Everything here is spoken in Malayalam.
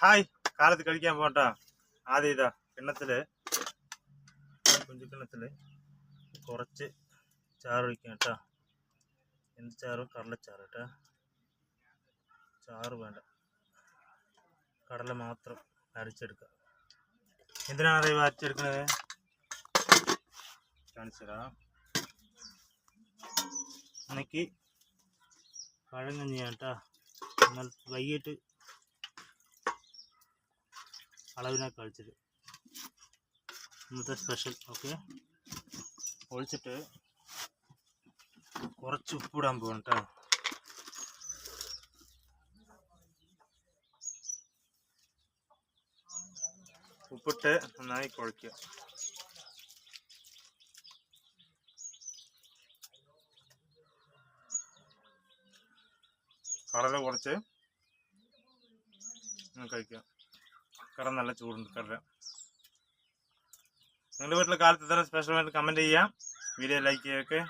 ഹായ്. കാലത്ത് കഴിക്കാൻ പോട്ടാ ആദ്യം ഇതാ കിണ്ണത്തിൽ കുഞ്ചുകിണ്ണത്തിൽ കുറച്ച് ചാറ് ഒഴിക്കാം കേട്ടാ. എന്ത് ചാറ്? കടലച്ചാറ് കേട്ടാ. ചാറ് വേണ്ട. കടല മാത്രം അരച്ചെടുക്കുക എന്തിനാണ് ഇത് അരച്ചെടുക്കുന്നത്? കാണിച്ചുതരാം. എനിക്ക് കേട്ടാ. എന്നാൽ വൈകിട്ട് അളവിനെ കഴിച്ചത് ഇന്നത്തെ സ്പെഷ്യൽ ഓക്കെ ഒഴിച്ചിട്ട് കുറച്ച് ഉപ്പിടാൻ പോകണം കേട്ടോ ഉപ്പിട്ട് നന്നായി കുഴയ്ക്കുക. കടല കുറച്ച്. കഴിക്കാം കട നല്ല ചൂടുണ്ട് കടല നിങ്ങളുടെ വീട്ടിലെ കാലത്ത് ഇത്ര സ്പെഷ്യലായിട്ട് കമന്റ് ചെയ്യാം. Video like ചെയ്യൊക്കെ